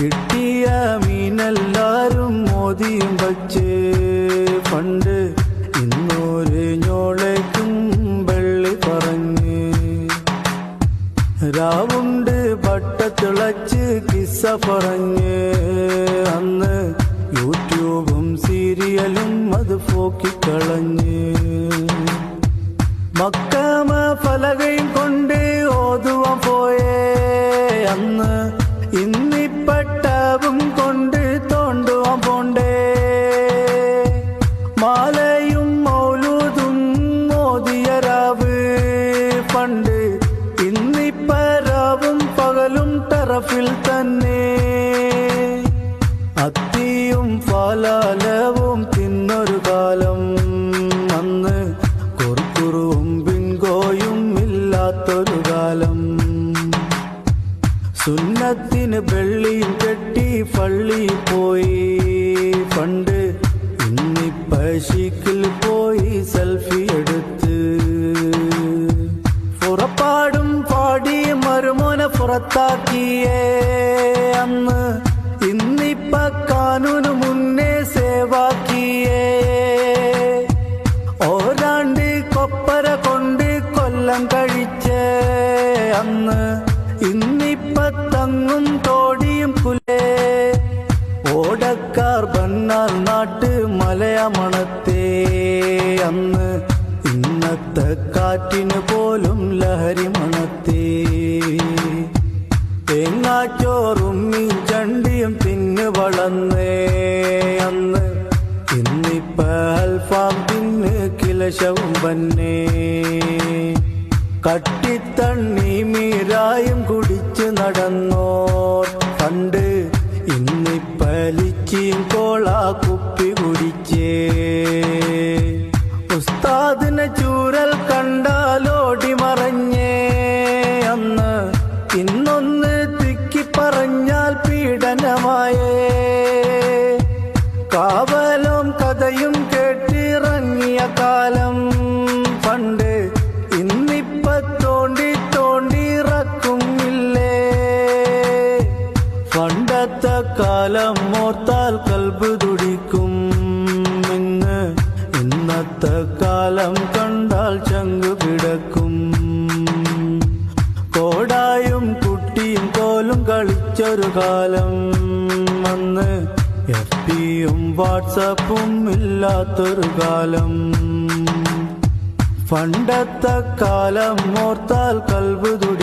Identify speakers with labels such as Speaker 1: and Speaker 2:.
Speaker 1: കിട്ടിയ മീനെല്ലാരും മോദിയും വച്ച്. പണ്ട് ഇന്നൊരു ഞോളേക്കും വെള്ളി പറഞ്ഞ്. രാവുണ്ട് പട്ട തിളച്ച് കിസ്സ പറഞ്ഞ്. അന്ന് യൂട്യൂബും സീരിയലും അത് പോക്കിക്കളഞ്ഞ് മക്കാമ ഫലകയും കൊണ്ട് ഓതുവാൻ പോയേ. അന്ന് ഇന്നിപ്പട്ടാവും பட்டவும் கொண்டு தோண்டுவோம் போண்டே. மாலையும் மௌலூதும் மோதியராவு பண்டு இன்னிப்பரவும் பகலும் தரப்பில் സുന്നത്തിന് വെള്ളിയും കെട്ടി പള്ളി പോയി. പണ്ട് ഇന്നിപ്പശിക്കിൽ പോയി സെൽഫി എടുത്ത്. പുറപ്പാടും പാടി മരുമോനെ പുറത്താക്കിയേ. അന്ന് ഇന്നിപ്പ കാനൂന് മുന്നേ സേവാക്കിയേ. ഓരാണ്ട് കൊപ്പര കൊണ്ട് കൊല്ലം കഴിച്ചേ. അന്ന് ഇന്നിപ്പ തങ്ങും തോടിയും പുലേ. ഓടക്കാർ ബണ്ണാർ നാട്ട് മലയമണത്തേ. അന്ന് ഇന്നത്തെ കാറ്റിന് പോലും ലഹരി മണത്തേ. തേങ്ങാച്ചോറും മീൻ ചണ്ടിയും തിന്ന് വളർന്നേ. അന്ന് ഇന്നിപ്പ അൽഫാം തിന്ന് കിലശവും വന്നേ. കട്ടിത്തണ്ണി മീരായും കുടിച്ച് നടന്നോർ. ഇന്നി പലിച്ചീം കോളാ കുപ്പി കുടിച്ചേ. ഉസ്താദിനെ ചൂരൽ കണ്ടാലോടി മറഞ്ഞേ. അന്ന് ഇന്നൊന്ന് തിക്കി പറഞ്ഞാൽ പീഡനമായേ. കാലം ഓർത്താൽ കൽബ് തുടിക്കും ഇന്ന് ഇന്നത്തെ കാലം കണ്ടാൽ ചങ്ക് പിടക്കും. കോടായും കുട്ടിയും കോലും കളിച്ചൊരു കാലം അന്ന്. എഫ് പിയും വാട്സപ്പും ഇല്ലാത്തൊരു കാലം. പണ്ടത്തെ കാലം ഓർത്താൽ കൽബ് തുടിക്കും